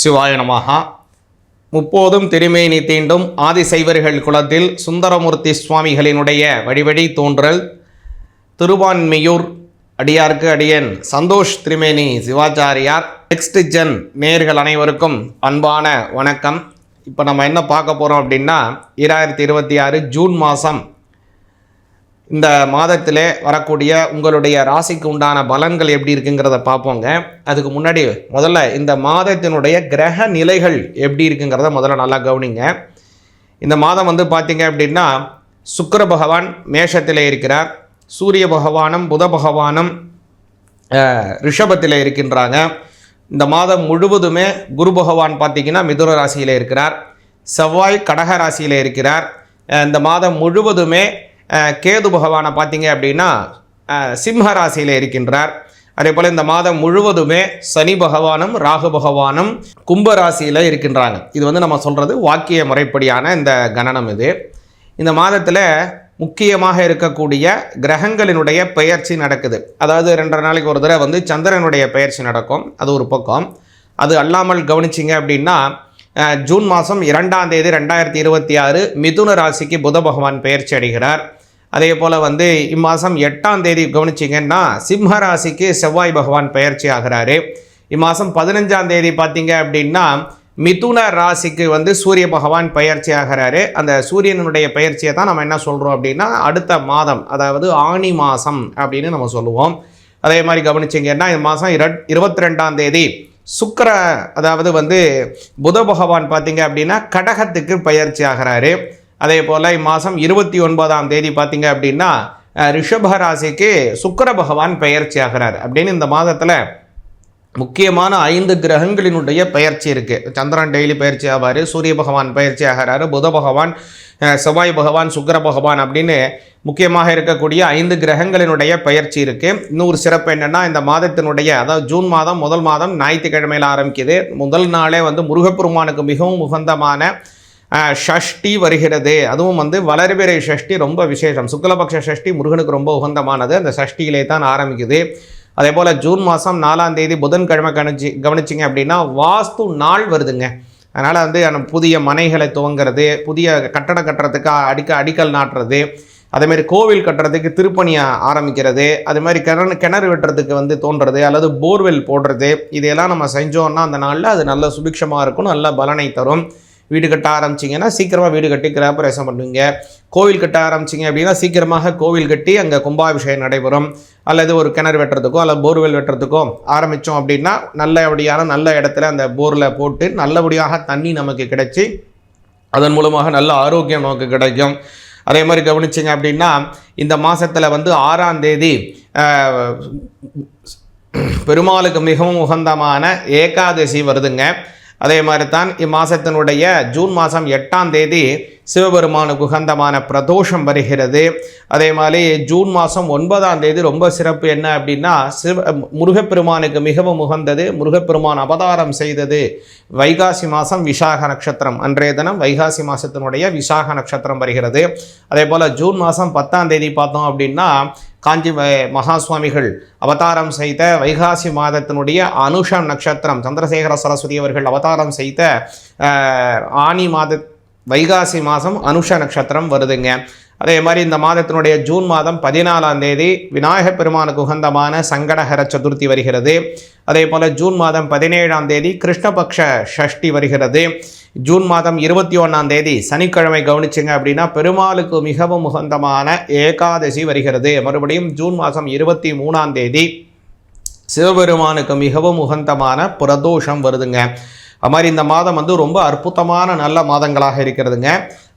சிவாய நமகா முப்போதும் திருமேனி தீண்டும் ஆதிசைவர்கள் குலத்தில் சுந்தரமூர்த்தி சுவாமிகளினுடைய வழிவழி தோன்றல். திருவான்மையூர் அடியார்க்கு அடியன் சந்தோஷ் திரிமேனி சிவாச்சாரியார். நெக்ஸ்ட் ஜென் நேர்கள் அனைவருக்கும் அன்பான வணக்கம். இப்போ நம்ம என்ன பார்க்க போகிறோம் அப்படின்னா இரண்டாயிரத்தி இருபத்தி ஆறு ஜூன் மாதம் இந்த மாதத்திலே வரக்கூடிய உங்களுடைய ராசிக்கு உண்டான பலன்கள் எப்படி இருக்குங்கிறத பார்ப்போங்க. அதுக்கு முன்னாடி முதல்ல இந்த மாதத்தினுடைய கிரக நிலைகள் எப்படி இருக்குங்கிறத முதல்ல நல்லா கவனிங்க. இந்த மாதம் வந்து பார்த்தீங்க அப்படின்னா சுக்கர பகவான் மேஷத்தில் இருக்கிறார். சூரிய பகவானும் புத பகவானும் ரிஷபத்தில் இருக்கின்றாங்க. இந்த மாதம் முழுவதுமே குரு பகவான் பார்த்தீங்கன்னா மிதுன ராசியில் இருக்கிறார். செவ்வாய் கடக ராசியில் இருக்கிறார். இந்த மாதம் முழுவதுமே கேது பகவானை பார்த்தீங்க அப்படின்னா சிம்ம ராசியில் இருக்கின்றார். அதே போல் இந்த மாதம் முழுவதுமே சனி பகவானும் ராகு பகவானும் கும்ப ராசியில் இருக்கின்றாங்க. இது வந்து நம்ம சொல்கிறது வாக்கிய முறைப்படியான இந்த கணனம் இது. இந்த மாதத்தில் முக்கியமாக இருக்கக்கூடிய கிரகங்களினுடைய பெயர்ச்சி நடக்குது. அதாவது ரெண்டரை நாளைக்கு ஒரு தடவை வந்து சந்திரனுடைய பெயர்ச்சி நடக்கும். அது ஒரு பக்கம். அது அல்லாமல் கவனிச்சிங்க அப்படின்னா ஜூன் மாதம் இரண்டாம் தேதி ரெண்டாயிரத்தி இருபத்தி ஆறு மிதுன ராசிக்கு புத பகவான் பெயர்ச்சி அடைகிறார். அதே போல் வந்து இம்மாதம் எட்டாம் தேதி கவனிச்சிங்கன்னா சிம்ம ராசிக்கு செவ்வாய் பகவான் பயிற்சி ஆகிறாரு. இம்மாதம் பதினஞ்சாம் தேதி பார்த்தீங்க அப்படின்னா மிதுன ராசிக்கு வந்து சூரிய பகவான் பயிற்சி ஆகிறாரு. அந்த சூரியனுடைய பயிற்சியை தான் நம்ம என்ன சொல்கிறோம் அப்படின்னா அடுத்த மாதம் அதாவது ஆணி மாதம் அப்படின்னு நம்ம சொல்லுவோம். அதே மாதிரி கவனிச்சிங்கன்னா இந்த மாதம் இரட் இருபத்தி ரெண்டாம் தேதி சுக்கர அதாவது வந்து புத பகவான் பார்த்தீங்க அப்படின்னா கடகத்துக்கு பயிற்சி ஆகிறாரு. அதே போல் இம்மாதம் இருபத்தி ஒன்பதாம் தேதி பார்த்தீங்க அப்படின்னா ரிஷபராசிக்கு ரிஷப ராசிக்கு பகவான் பெயர்ச்சி ஆகிறார். அப்படின்னு இந்த மாதத்தில் முக்கியமான ஐந்து கிரகங்களினுடைய பயிற்சி இருக்குது சந்திரன் டெய்லி பயிற்சி ஆவார் சூரிய பகவான் பயிற்சி ஆகிறாரு புத பகவான் செவ்வாய் பகவான் சுக்கர பகவான் அப்படின்னு முக்கியமாக இருக்கக்கூடிய ஐந்து கிரகங்களினுடைய பயிற்சி இருக்குது இன்னொரு சிறப்பு என்னென்னா இந்த மாதத்தினுடைய அதாவது ஜூன் மாதம் முதல் மாதம் ஞாயிற்றுக்கிழமையில் ஆரம்பிக்குது. முதல் நாளே வந்து முருகப்பெருமானுக்கு மிகவும் உகந்தமான ஷஷ்டி வருகிறது. அதுவும் வந்து வளர்பிறை ஷஷ்டி ரொம்ப விசேஷம். சுக்லபக்ஷ ஷஷ்டி முருகனுக்கு ரொம்ப உகந்தமானது. அந்த ஷஷ்டியிலே தான் ஆரம்பிக்குது. அதே போல் ஜூன் மாதம் நாலாம் தேதி புதன்கிழமை கணிச்சு கவனிச்சிங்க அப்படின்னா வாஸ்து நாள் வருதுங்க. அதனால் வந்து புதிய மனைகளை துவங்கிறது புதிய கட்டடம் கட்டுறதுக்கு அடிக்க அடிக்கல் நாட்டுறது அதேமாரி கோவில் கட்டுறதுக்கு திருப்பணியை ஆரம்பிக்கிறது அது மாதிரி கிணறு கிணறு வெட்டுறதுக்கு வந்து தோன்றது அல்லது போர்வெல் போடுறது இதையெல்லாம் நம்ம செஞ்சோன்னா அந்த நாளில் அது நல்ல சுபிக்ஷமாக இருக்கும் நல்ல பலனை தரும். வீடு கட்ட ஆரம்பிச்சிங்கன்னா சீக்கிரமாக வீடு கட்டி கிராபரேசம் பண்ணுவீங்க கோவில் கட்ட ஆரம்பிச்சிங்க அப்படின்னா சீக்கிரமாக கோவில் கட்டி அங்கே கும்பாபிஷேகம் நடைபெறும். அல்லது ஒரு கிணறு வெட்டுறதுக்கோ அல்லது போர்வெல் வெட்டுறதுக்கோ ஆரம்பித்தோம் அப்படின்னா நல்லபடியான நல்ல இடத்துல அந்த போரில் போட்டு நல்லபடியாக தண்ணி நமக்கு கிடைச்சி அதன் மூலமாக நல்ல ஆரோக்கியம் நமக்கு கிடைக்கும். அதே மாதிரி கவனிச்சிங்க அப்படின்னா இந்த மாதத்தில் வந்து ஆறாம் தேதி பெருமாளுக்கு மிகவும் உகந்தமான ஏகாதசி வருதுங்க. அதே மாதிரி தான் இம்மாதத்தினுடைய ஜூன் மாதம் எட்டாம் தேதி சிவபெருமானுக்கு உகந்தமான பிரதோஷம் வருகிறது. அதே மாதிரி ஜூன் மாதம் ஒன்பதாம் தேதி ரொம்ப சிறப்பு என்ன அப்படின்னா சிவ முருகப்பெருமானுக்கு மிகவும் உகந்தது முருகப்பெருமான் அவதாரம் செய்தது வைகாசி மாதம் விசாக நட்சத்திரம். அன்றைய தினம் வைகாசி மாதத்தினுடைய விசாக நட்சத்திரம் வருகிறது. அதே போல் ஜூன் மாதம் பத்தாம் தேதி பார்த்தோம் அப்படின்னா காஞ்சி வ- மகா சுவாமிகள் அவதாரம் செய்த வைகாசி மாதத்தினுடைய அனுஷம் நட்சத்திரம் சந்திரசேகர சரஸ்வதி அவர்கள் அவதாரம் செய்த ஆனி மாத வைகாசி மாதம் அனுஷ நட்சத்திரம் வருதுங்க. அதே மாதிரி இந்த மாதத்தினுடைய ஜூன் மாதம் பதினாலாம் தேதி விநாயகப் பெருமானுக்கு உகந்தமான சங்கடஹர சதுர்த்தி வருகிறது. அதே போல் ஜூன் மாதம் பதினேழாம் தேதி கிருஷ்ணபக்ஷ ஷஷ்டி வருகிறது. ஜூன் மாதம் இருபத்தி ஒன்றாம் தேதி சனிக்கிழமை கவனிச்சிங்க அப்படின்னா பெருமாளுக்கு மிகவும் உகந்தமான ஏகாதசி வருகிறது. மறுபடியும் ஜூன் மாதம் இருபத்தி மூணாம் தேதி சிவபெருமானுக்கு மிகவும் உகந்தமான பிரதோஷம் வருதுங்க. அது மாதிரி இந்த மாதம் வந்து ரொம்ப அற்புதமான நல்ல மாதங்களாக இருக்கிறதுங்க.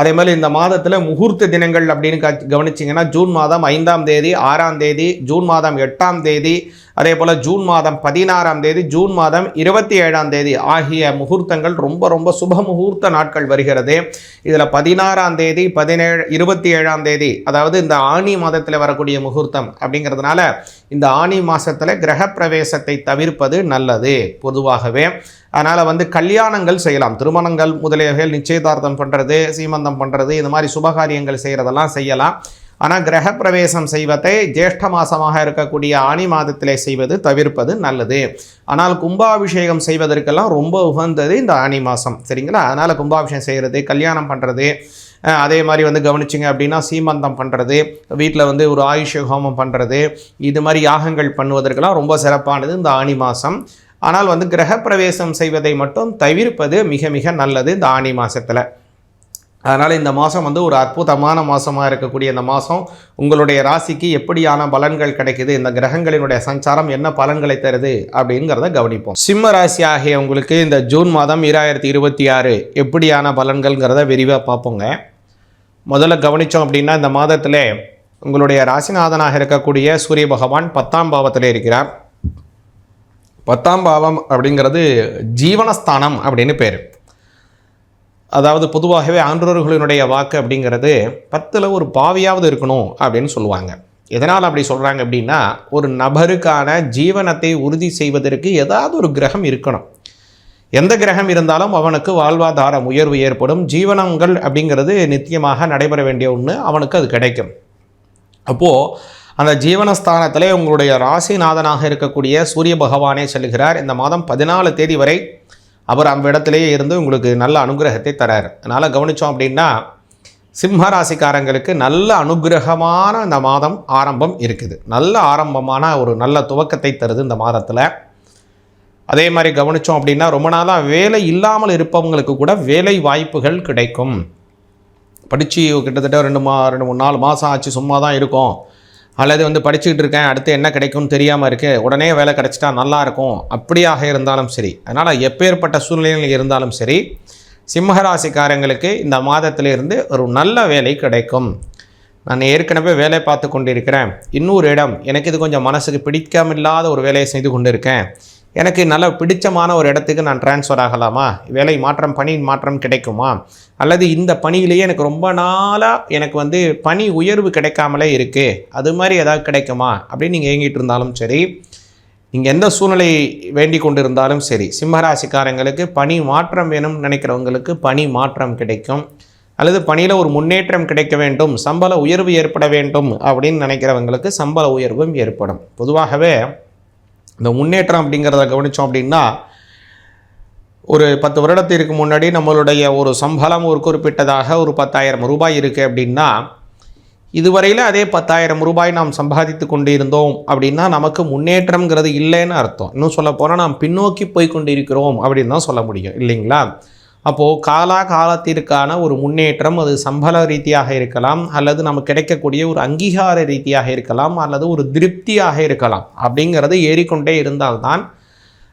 அதே மாதிரி இந்த மாதத்தில் முகூர்த்த தினங்கள் அப்படின்னு கவனிச்சிங்கன்னா ஜூன் மாதம் ஐந்தாம் தேதி ஆறாம் தேதி ஜூன் மாதம் எட்டாம் தேதி அதே போல் ஜூன் மாதம் பதினாறாம் தேதி ஜூன் மாதம் இருபத்தி ஏழாம் தேதி ஆகிய முகூர்த்தங்கள் ரொம்ப ரொம்ப சுப முகூர்த்த நாட்கள் வருகிறது. இதில் பதினாறாம் தேதி பதினேழு இருபத்தி ஏழாம் தேதி அதாவது இந்த ஆணி மாதத்தில் வரக்கூடிய முகூர்த்தம் அப்படிங்கிறதுனால இந்த ஆணி மாதத்தில் கிரகப்பிரவேசத்தை தவிர்ப்பது நல்லது பொதுவாகவே. அதனால் வந்து கல்யாணங்கள் செய்யலாம். திருமணங்கள் முதலியவைகள் நிச்சயதார்த்தம் பண்ணுறது சீமந்தம் பண்ணுறது இந்த மாதிரி சுபகாரியங்கள் செய்கிறதெல்லாம் செய்யலாம். ஆனால் கிரகப்பிரவேசம் செய்வதை ஜேஷ்ட மாதமாக இருக்கக்கூடிய ஆணி மாதத்திலே செய்வது தவிர்ப்பது நல்லது. ஆனால் கும்பாபிஷேகம் செய்வதற்கெல்லாம் ரொம்ப உகந்தது இந்த ஆணி மாதம் சரிங்களா? அதனால் கும்பாபிஷேகம் செய்கிறது கல்யாணம் பண்ணுறது அதே மாதிரி வந்து கவனிச்சிங்க அப்படின்னா சீமந்தம் பண்ணுறது வீட்டில் வந்து ஒரு ஆயுஷ ஹோமம் பண்ணுறது இது மாதிரி யாகங்கள் பண்ணுவதற்கெல்லாம் ரொம்ப சிறப்பானது இந்த ஆணி மாதம் ஆனால் வந்து கிரகப்பிரவேசம் செய்வதை மட்டும் தவிர்ப்பது மிக மிக நல்லது இந்த ஆணி மாதத்தில் அதனால் இந்த மாதம் வந்து ஒரு அற்புதமான மாதமாக இருக்கக்கூடிய இந்த மாதம் உங்களுடைய ராசிக்கு எப்படியான பலன்கள் கிடைக்குது இந்த கிரகங்களினுடைய சஞ்சாரம் என்ன பலன்களை தருது அப்படிங்கிறத கவனிப்போம். சிம்ம ராசி ஆகிய உங்களுக்கு இந்த ஜூன் மாதம் இராயிரத்தி இருபத்தி ஆறு எப்படியான பலன்கள்ங்கிறத விரிவாக பார்ப்போங்க. முதல்ல கவனித்தோம் அப்படின்னா இந்த மாதத்தில் உங்களுடைய ராசிநாதனாக இருக்கக்கூடிய சூரிய பகவான் பத்தாம் பாவத்தில் இருக்கிறார். பத்தாம் பாவம் அப்படிங்கிறது ஜீவனஸ்தானம் அப்படின்னு பேர். அதாவது பொதுவாகவே ஆன்றோர்களினுடைய வாக்கு அப்படிங்கிறது பத்தில் ஒரு பாவியாவது இருக்கணும் அப்படின்னு சொல்லுவாங்க. எதனால் அப்படி சொல்கிறாங்க அப்படின்னா ஒரு நபருக்கான ஜீவனத்தை உறுதி செய்வதற்கு ஏதாவது ஒரு கிரகம் இருக்கணும். எந்த கிரகம் இருந்தாலும் அவனுக்கு வாழ்வாதாரம் உயர்வு ஏற்படும். ஜீவனங்கள் அப்படிங்கிறது நித்தியமாக நடைபெற வேண்டிய ஒன்று அவனுக்கு அது கிடைக்கும். அப்போது அந்த ஜீவனஸ்தானத்திலே உங்களுடைய ராசிநாதனாக இருக்கக்கூடிய சூரிய பகவானே செல்கிறார். இந்த மாதம் பதினாலு தேதி வரை அவர் அந்த இருந்து உங்களுக்கு நல்ல அனுகிரகத்தை தரார். அதனால் கவனித்தோம் அப்படின்னா சிம்ம ராசிக்காரங்களுக்கு நல்ல அனுகிரகமான இந்த மாதம் ஆரம்பம் இருக்குது. நல்ல ஆரம்பமான ஒரு நல்ல துவக்கத்தை தருது இந்த மாதத்தில். அதே மாதிரி கவனித்தோம் அப்படின்னா ரொம்ப நாளாக வேலை இல்லாமல் இருப்பவங்களுக்கு கூட வேலை வாய்ப்புகள் கிடைக்கும். படித்து கிட்டத்தட்ட ரெண்டு மா ரெண்டு மூணு நாலு மாதம் ஆச்சு சும்மா தான் இருக்கும். அல்லது வந்து படிச்சுக்கிட்டு இருக்கேன் அடுத்து என்ன கிடைக்கும்னு தெரியாமல் இருக்குது உடனே வேலை கிடைச்சிட்டா நல்லாயிருக்கும் அப்படியாக இருந்தாலும் சரி. அதனால் எப்பேற்பட்ட சூழ்நிலையில் இருந்தாலும் சரி சிம்மராசிக்காரங்களுக்கு இந்த மாதத்திலிருந்து ஒரு நல்ல வேலை கிடைக்கும். நான் ஏற்கனவே வேலை பார்த்து கொண்டிருக்கிறேன். இன்னொரு இடம் எனக்கு இது கொஞ்சம் மனசுக்கு பிடிக்காமில்லாத ஒரு வேலையை செய்து கொண்டிருக்கேன். எனக்கு நல்ல பிடிச்சமான ஒரு இடத்துக்கு நான் ட்ரான்ஸ்ஃபர் ஆகலாமா? வேலை மாற்றம் பணி மாற்றம் கிடைக்குமா? அல்லது இந்த பணியிலேயே எனக்கு ரொம்ப நாளாக எனக்கு வந்து பணி உயர்வு கிடைக்காமலே இருக்குது அது மாதிரி ஏதாவது கிடைக்குமா? அப்படின்னு நீங்கள் ஏங்கிட்டு இருந்தாலும் சரி நீங்கள் எந்த சூழ்நிலை வேண்டிக்கொண்டு இருந்தாலும் சரி சிம்மராசிக்காரங்களுக்கு பணி மாற்றம் வேணும்னு நினைக்கிறவங்களுக்கு பணி மாற்றம் கிடைக்கும். அல்லது பணியில் ஒரு முன்னேற்றம் கிடைக்க வேண்டும் சம்பள உயர்வு ஏற்பட வேண்டும் அப்படின்னு நினைக்கிறவங்களுக்கு சம்பள உயர்வும் ஏற்படும். பொதுவாகவே இந்த முன்னேற்றம் அப்படிங்கிறத கவனித்தோம் அப்படின்னா ஒரு பத்து வருடத்திற்கு முன்னாடி நம்மளுடைய ஒரு சம்பளம் ஒரு குறிப்பிட்டதாக ஒரு பத்தாயிரம் ரூபாய் இருக்குது அப்படின்னா இதுவரையில் அதே பத்தாயிரம் ரூபாய் நாம் சம்பாதித்து கொண்டு இருந்தோம் அப்படின்னா நமக்கு முன்னேற்றம்ங்கிறது இல்லைன்னு அர்த்தம். இன்னும் சொல்ல போனால் நாம் பின்னோக்கி போய் கொண்டு இருக்கிறோம் அப்படின்னு தான் சொல்ல முடியும். இல்லைங்களா? அப்போது காலா காலத்திற்கான ஒரு முன்னேற்றம் அது சம்பள ரீதியாக இருக்கலாம் அல்லது நமக்கு கிடைக்கக்கூடிய ஒரு அங்கீகார ரீதியாக இருக்கலாம் அல்லது ஒரு திருப்தியாக இருக்கலாம். அப்படிங்கிறது ஏறிக்கொண்டே இருந்தால்தான்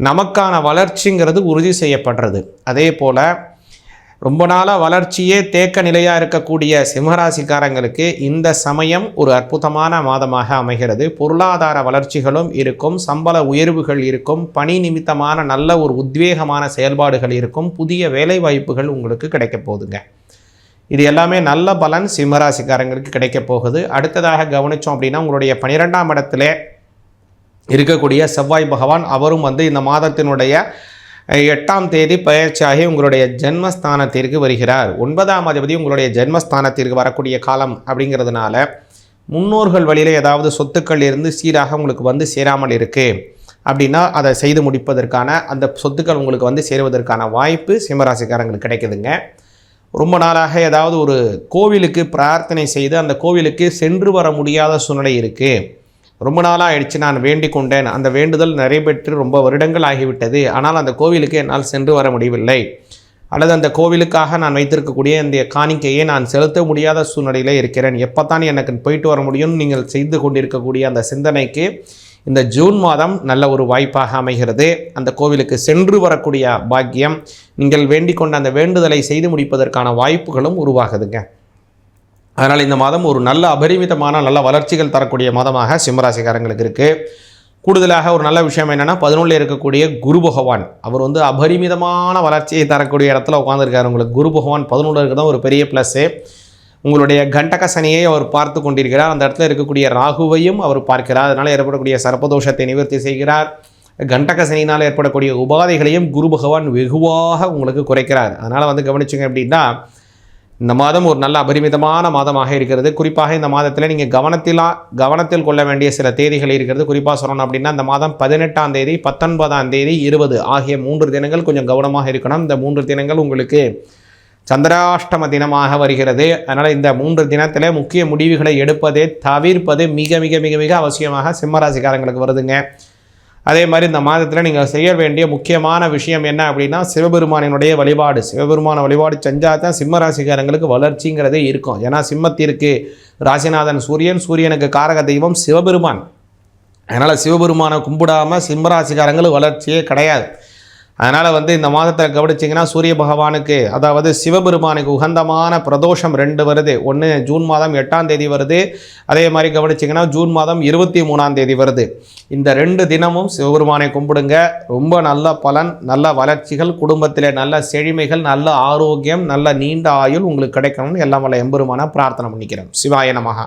நமக்கான வளர்ச்சிங்கிறது உறுதி செய்யப்படுறது. அதே போல் ரொம்ப நாளாக வளர்ச்சியே தேக்க நிலையாக இருக்கக்கூடிய சிம்மராசிக்காரங்களுக்கு இந்த சமயம் ஒரு அற்புதமான மாதமாக அமைகிறது. பொருளாதார வளர்ச்சிகளும் இருக்கும் சம்பள உயர்வுகள் இருக்கும் பணி நிமித்தமான நல்ல ஒரு உத்வேகமான செயல்பாடுகள் இருக்கும் புதிய வேலை வாய்ப்புகள் உங்களுக்கு கிடைக்க போகுதுங்க. இது எல்லாமே நல்ல பலன் சிம்மராசிக்காரங்களுக்கு கிடைக்க போகுது. அடுத்ததாக கவனித்தோம் அப்படின்னா உங்களுடைய பனிரெண்டாம் இடத்துல இருக்கக்கூடிய செவ்வாய் பகவான் அவரும் வந்து இந்த மாதத்தினுடைய எட்டாம் தேதி பயிற்சியாகி உங்களுடைய ஜென்மஸ்தானத்திற்கு வருகிறார். ஒன்பதாம் அதிபதி உங்களுடைய ஜென்மஸ்தானத்திற்கு வரக்கூடிய காலம் அப்படிங்கிறதுனால முன்னோர்கள் வழியில் ஏதாவது சொத்துக்கள் இருந்து சீராக உங்களுக்கு வந்து சேராமல் இருக்குது அப்படின்னா அதை செய்து முடிப்பதற்கான அந்த சொத்துக்கள் உங்களுக்கு வந்து சேருவதற்கான வாய்ப்பு சிம்மராசிக்காரங்களுக்கு கிடைக்குதுங்க. ரொம்ப நாளாக ஏதாவது ஒரு கோவிலுக்கு பிரார்த்தனை செய்து அந்த கோவிலுக்கு சென்று வர முடியாத சூழ்நிலை இருக்குது ரொம்ப நாளாக ஆயிடுச்சு நான் வேண்டிக் கொண்டேன் அந்த வேண்டுதல் நிறைவேற்று ரொம்ப வருடங்கள் ஆகிவிட்டது ஆனால் அந்த கோவிலுக்கு என்னால் சென்று வர முடியவில்லை. அல்லது அந்த கோவிலுக்காக நான் வைத்திருக்கக்கூடிய இந்த காணிக்கையை நான் செலுத்த முடியாத சூழ்நிலையில் இருக்கிறேன். எப்போ தான் எனக்கு போயிட்டு வர முடியும்னு நீங்கள் செய்து கொண்டிருக்கக்கூடிய அந்த சிந்தனைக்கு இந்த ஜூன் மாதம் நல்ல ஒரு வாய்ப்பாக அமைகிறது. அந்த கோவிலுக்கு சென்று வரக்கூடிய பாக்கியம் நீங்கள் வேண்டிக் கொண்ட அந்த வேண்டுதலை செய்து முடிப்பதற்கான வாய்ப்புகளும் உருவாகுதுங்க. அதனால் இந்த மாதம் ஒரு நல்ல அபரிமிதமான நல்ல வளர்ச்சிகள் தரக்கூடிய மாதமாக சிம்மராசிக்காரங்களுக்கு இருக்குது கூடுதலாக ஒரு நல்ல விஷயம் என்னென்னா பதினொன்றில் இருக்கக்கூடிய குரு பகவான். அவர் வந்து அபரிமிதமான வளர்ச்சியை தரக்கூடிய இடத்துல உட்காந்துருக்காரு உங்களுக்கு குரு பகவான் பதினொன்று இருக்கிறது ஒரு பெரிய ப்ளஸ்ஸு உங்களுடைய கண்டக சனியை அவர் பார்த்து கொண்டிருக்கிறார். அந்த இடத்துல இருக்கக்கூடிய ராகுவையும் அவர் பார்க்கிறார். அதனால் ஏற்படக்கூடிய சர்ப்பதோஷத்தை நிவர்த்தி செய்கிறார். கண்டக சனியினால் ஏற்படக்கூடிய உபாதைகளையும் குரு பகவான் வெகுவாக உங்களுக்கு குறைக்கிறார். அதனால் வந்து கவனிச்சுங்க அப்படின்னா இந்த மாதம் ஒரு நல்ல அபரிமிதமான மாதமாக இருக்கிறது. குறிப்பாக இந்த மாதத்தில் நீங்கள் கவனத்திலா கவனத்தில் கொள்ள வேண்டிய சில தேதிகள் இருக்கிறது. குறிப்பாக சொல்லணும் அப்படின்னா இந்த மாதம் பதினெட்டாம் தேதி பத்தொன்பதாம் தேதி இருபது ஆகிய மூன்று தினங்கள் கொஞ்சம் கவனமாக இருக்கணும். இந்த மூன்று தினங்கள் உங்களுக்கு சந்திராஷ்டம தினமாக வருகிறது. அதனால் இந்த மூன்று தினத்தில் முக்கிய முடிவுகளை எடுப்பதை தவிர்ப்பது மிக மிக மிக மிக அவசியமாக சிம்மராசிக்காரங்களுக்கு வருதுங்க. அதே மாதிரி இந்த மாதத்தில் நீங்கள் செய்ய வேண்டிய முக்கியமான விஷயம் என்ன அப்படின்னா சிவபெருமானினுடைய வழிபாடு. சிவபெருமான வழிபாடு செஞ்சால் தான் சிம்ம ராசிக்காரங்களுக்கு வளர்ச்சிங்கிறதே இருக்கும். ஏன்னா சிம்மத்திற்கு ராசிநாதன் சூரியன் சூரியனுக்கு காரக தெய்வம் சிவபெருமான். அதனால் சிவபெருமானை கும்பிடாமல் சிம்மராசிக்காரங்களுக்கு வளர்ச்சியே கிடையாது. அதனால் வந்து இந்த மாதத்தை கவனிச்சிங்கன்னா சூரிய பகவானுக்கு அதாவது சிவபெருமானுக்கு உகந்தமான பிரதோஷம் ரெண்டு வருது. ஒன்று ஜூன் மாதம் எட்டாம் தேதி வருது. அதே மாதிரி கவனிச்சிங்கன்னா ஜூன் மாதம் இருபத்தி மூணாம் தேதி வருது. இந்த ரெண்டு தினமும் சிவபெருமானை கும்பிடுங்க. ரொம்ப நல்ல பலன் நல்ல வளர்ச்சிகள் குடும்பத்தில் நல்ல செழுமைகள் நல்ல ஆரோக்கியம் நல்ல நீண்ட ஆயுள் உங்களுக்கு கிடைக்கணும்னு எல்லாம் வல்ல எம்பெருமான பிரார்த்தனை பண்ணிக்கிறேன் சிவாய நமகா